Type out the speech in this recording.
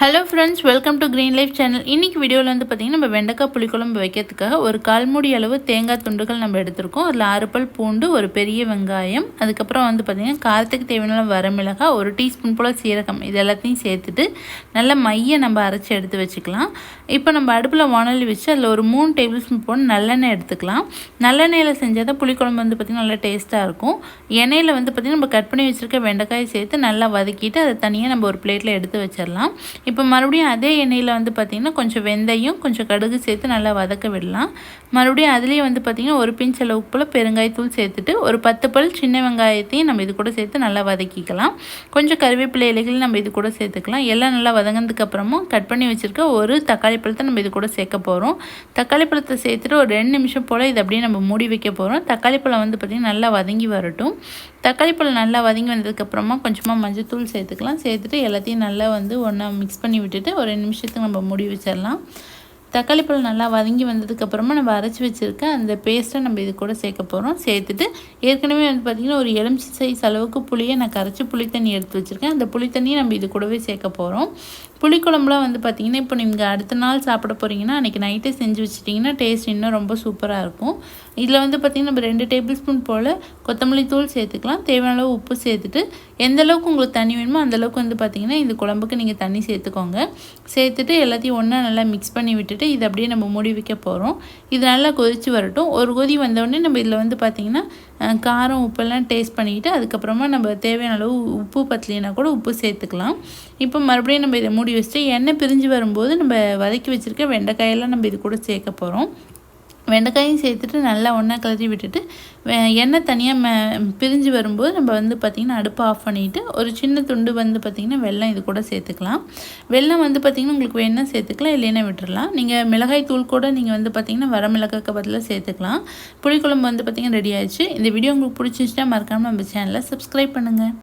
Hello friends welcome to green life channel இன்றைக்கி வீடியோவில் வந்து பார்த்திங்கன்னா நம்ம வெண்டைக்காய் புளிக்குழம்பு வைக்கிறதுக்காக ஒரு கால்மூடி அளவு தேங்காய் துண்டுகள் நம்ம எடுத்திருக்கோம். அதில் ஆறு பல் பூண்டு ஒரு பெரிய வெங்காயம் அதுக்கப்புறம் வந்து பார்த்திங்கன்னா காரத்துக்கு தேவையான வரமிளகாய் ஒரு டீஸ்பூன் போல் சீரகம் இது எல்லாத்தையும் சேர்த்துட்டு நல்ல மையை நம்ம அரைச்சி எடுத்து வச்சுக்கலாம். இப்போ நம்ம அடுப்பில் வானொலி வச்சு அதில் ஒரு மூணு டேபிள் ஸ்பூன் போட்டு நல்லெண்ணெய் எடுத்துக்கலாம். நல்லெண்ணெயில் செஞ்சால் தான் புளிக்குழம்பு வந்து பார்த்திங்கன்னா நல்லா டேஸ்ட்டாக இருக்கும். எண்ணெயில் வந்து பார்த்திங்கன்னா நம்ம கட் பண்ணி வச்சுருக்க வெண்டைக்காயை சேர்த்து நல்லா வதக்கிட்டு அதை தனியாக நம்ம ஒரு பிளேட்டில் எடுத்து வச்சிடலாம் இப்போ மறுபடியும் அதே எண்ணெயில் வந்து பார்த்திங்கன்னா கொஞ்சம் வெந்தயம் கொஞ்சம் கடுகு சேர்த்து நல்லா வதக்க விடலாம். மறுபடியும் அதுலேயே வந்து பார்த்திங்கன்னா ஒரு பிஞ்ச் அளவுக்கு போல் பெருங்காயத்தூள் சேர்த்துட்டு ஒரு பத்து பல் சின்ன வெங்காயத்தையும் நம்ம இது கூட சேர்த்து நல்லா வதக்கிக்கலாம். கொஞ்சம் கருவேப்பிலை இலைகளையும் நம்ம இது கூட சேர்த்துக்கலாம். எல்லாம் நல்லா வதங்கினதுக்கப்புறமும் கட் பண்ணி வச்சுருக்க ஒரு தக்காளி பழத்தை நம்ம இது கூட சேர்க்க போகிறோம் தக்காளி பழத்தை சேர்த்துட்டு ஒரு ரெண்டு நிமிஷம் போல் இதை அப்படியே நம்ம மூடி வைக்க போகிறோம் தக்காளி பழம் வந்து பார்த்திங்கன்னா நல்லா வதங்கி வரட்டும். தக்காளி பழம் நல்லா வதங்கி வந்ததுக்கப்புறமா கொஞ்சமாக மஞ்சள் தூள் சேர்த்துக்கலாம். சேர்த்துட்டு எல்லாத்தையும் நல்லா வந்து ஒன்றா மிக்ஸ் பண்ணி விட்டுட்டு ஒரு நிமிஷத்துக்கு நம்ம மூடி வச்சிடலாம் தக்காளி பழம் நல்லா வதங்கி வந்ததுக்கப்புறமா நம்ம அரைச்சி வச்சுருக்க அந்த பேஸ்ட்டை நம்ம இது கூட சேர்க்க போகிறோம் சேர்த்துட்டு ஏற்கனவே வந்து பார்த்திங்கன்னா ஒரு எலுமிச்சி சைஸ் அளவுக்கு புளியை நான் கரைச்சி புளி தண்ணி எடுத்து வச்சுருக்கேன். அந்த புளி தண்ணியை நம்ம இது கூடவே சேர்க்க போகிறோம் புளிக்குழம்புலாம் வந்து பார்த்திங்கன்னா இப்போ நீங்கள் அடுத்த நாள் சாப்பிட போகிறீங்கன்னா அன்றைக்கி நைட்டே செஞ்சு வச்சிட்டிங்கன்னா டேஸ்ட் இன்னும் ரொம்ப சூப்பராக இருக்கும். இதில் வந்து பார்த்திங்கன்னா நம்ம ரெண்டு டேபிள் ஸ்பூன் போல் கொத்தமல்லி தூள் சேர்த்துக்கலாம். தேவையான அளவு உப்பு சேர்த்துட்டு எந்த அளவுக்கு உங்களுக்கு தண்ணி வேணுமோ அந்தளவுக்கு வந்து பார்த்திங்கன்னா இந்த குழம்புக்கு நீங்கள் தண்ணி சேர்த்துக்கோங்க. சேர்த்துட்டு எல்லாத்தையும் ஒன்றா நல்லா மிக்ஸ் பண்ணி விட்டுட்டு இதை அப்படியே நம்ம மூடி வைக்க போகிறோம் இது நல்லா கொதித்து வரட்டும். ஒரு கொதி வந்தோடனே நம்ம இதில் வந்து பார்த்திங்கன்னா காரம் உப்பெல்லாம் டேஸ்ட் பண்ணிக்கிட்டு அதுக்கப்புறமா நம்ம தேவையான அளவு உப்பு பத்தலைனா கூட உப்பு சேர்த்துக்கலாம். இப்போ மறுபடியும் நம்ம இதை மூடி வச்சுட்டு எண்ணெய் பிரிஞ்சு வரும்போது நம்ம வதக்கி வச்சுருக்க வெண்டைக்காயெல்லாம் நம்ம இது கூட சேர்க்க போகிறோம் வெண்டைக்காயும் சேர்த்துட்டு நல்லா ஒன்றா கிளறி விட்டுட்டு எண்ணெய் தனியாக மே பிரிஞ்சு வரும்போது நம்ம வந்து பார்த்திங்கன்னா அடுப்பை ஆஃப் பண்ணிவிட்டு ஒரு சின்ன துண்டு வந்து பார்த்திங்கன்னா வெள்ளம் இது கூட சேர்த்துக்கலாம். வெள்ளம் வந்து பார்த்திங்கன்னா உங்களுக்கு வேணால் சேர்த்துக்கலாம் இல்லைன்னா விட்டுடலாம் நீங்கள் மிளகாய் தூள் கூட நீங்கள் வந்து பார்த்திங்கன்னா வர மிளகாய்க்கு பதிலாக சேர்த்துக்கலாம். புளிக்குழம்பு வந்து பார்த்திங்கன்னா ரெடி ஆயிடுச்சு. இந்த வீடியோ உங்களுக்கு பிடிச்சிருச்சுன்னா மறக்காமல் நம்ம சேனலை சப்ஸ்கிரைப் பண்ணுங்கள்